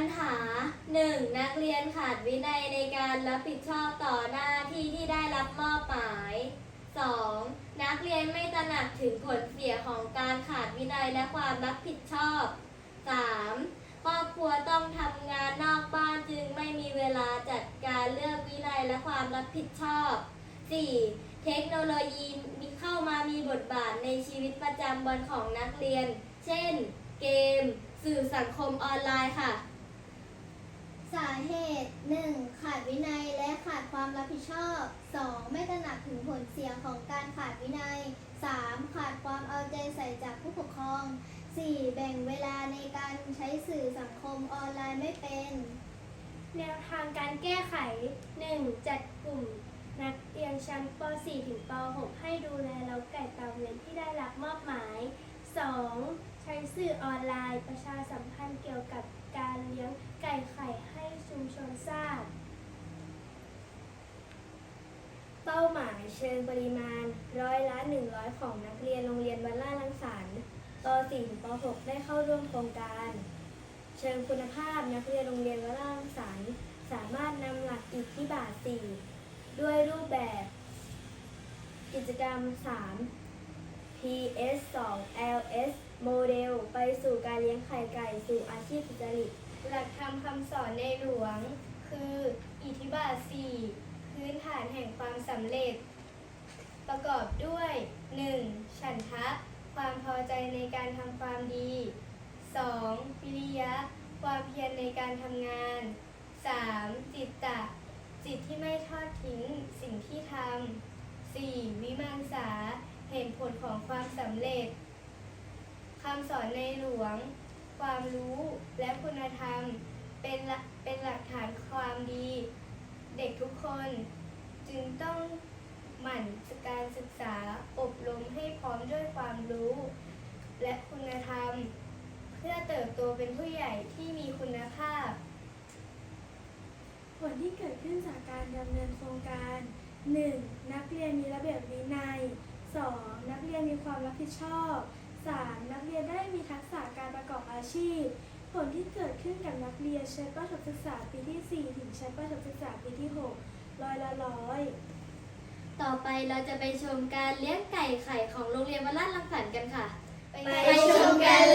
ญหา 1. นักเรียนขาดวินัยในการรับผิดชอบต่อหน้าที่ที่ได้รับมอบหมาย 2. นักเรียนไม่ตระหนักถึงผลเสียของการขาดวินัยและความรับผิดชอบ 3. ครอบครัวต้องทำงานนอกบ้านจึงไม่มีเวลาจัดการเรื่องวินัยและความรับผิดชอบ 4. เทคโนโลยีมีเข้ามามีบทบาทในชีวิตประจำวันของนักเรียน เช่น เกม สื่อสังคมออนไลน์ค่ะ สาเหตุ 1. ขาดวินัยและขาดความรับผิดชอบ 2. ไม่ตระหนักถึงผลเสียของการขาดวินัย 3. ขาดความเอาใจใส่จากผู้ปกครอง 4. แบ่งเวลาในการใช้สื่อสังคมออนไลน์ไม่เป็น แนวทางการแก้ไข 1. จัดกลุ่มนักเรียนชั้นป .4 ถึงป .6 ให้ดูแลเล้าไก่ตามเวรที่ได้รับมอบหมาย 2. ใช้สื่อออนไลน์ ประชาสัมพันธ์เกี่ยวกับการเลี้ยงไก่ไข่ให้ชุมชนทราบ เป้าหมายเชิงปริมาณร้อยละ100 ของนักเรียนโรงเรียนวัดล่าลังสรรค์ป .4 ถึงป .6 ได้เข้าร่วมโครงการ เชิงคุณภาพนักเรียนโรงเรียนวัดล่าลังสรรค์สามารถนำหลักอิทธิบาท 4 ด้วยรูปแบบ กิจกรรม 3 PS 2 LS โมเดล ไปสู่การเลี้ยงไข่ไก่สู่อาชีพสุจริต หลักธรรมคำสอนในหลวง คือ อิทธิบาท 4 พื้นฐานแห่งความสำเร็จ ประกอบด้วย 1. ฉันทะ ความพอใจในการทำความดี 2. วิริยะ ความเพียรในการทำงาน 3. จิตตะ จิตที่ไม่ทอดทิ้งสิ่งที่ทำ 4. วิมังสาำเร็จคำสอนในหลวง ความรู้และคุณธรรมเป็นเป็นหลักฐานความดี เด็กทุกคนจึงต้องหมั่นการศึกษาอบรมให้พร้อมด้วยความรู้ และคุณธรรม เพื่อเติบโตเป็นผู้ใหญ่ที่มีคุณภาพ ผลที่เกิดขึ้นจากการดำเนินโครงการ 1. นักเรียนมีระเบียบวินัย 2. นักเรียนมีความรับผิดชอบ 3. นักเรียนได้มีทักษะการประกอบอาชีพ ผลที่เกิดขึ้นกับนักเรียนชั้นประถมศึกษาปีที่ 4 ถึงชั้นประถมศึกษาปีที่ 6 ร้อยละร้อย ต่อไปเราจะไปชมการเลี้ยงไก่ไข่ของโรงเรียนวัดลาดลังสรรค์กันค่ะ ไปชมกัน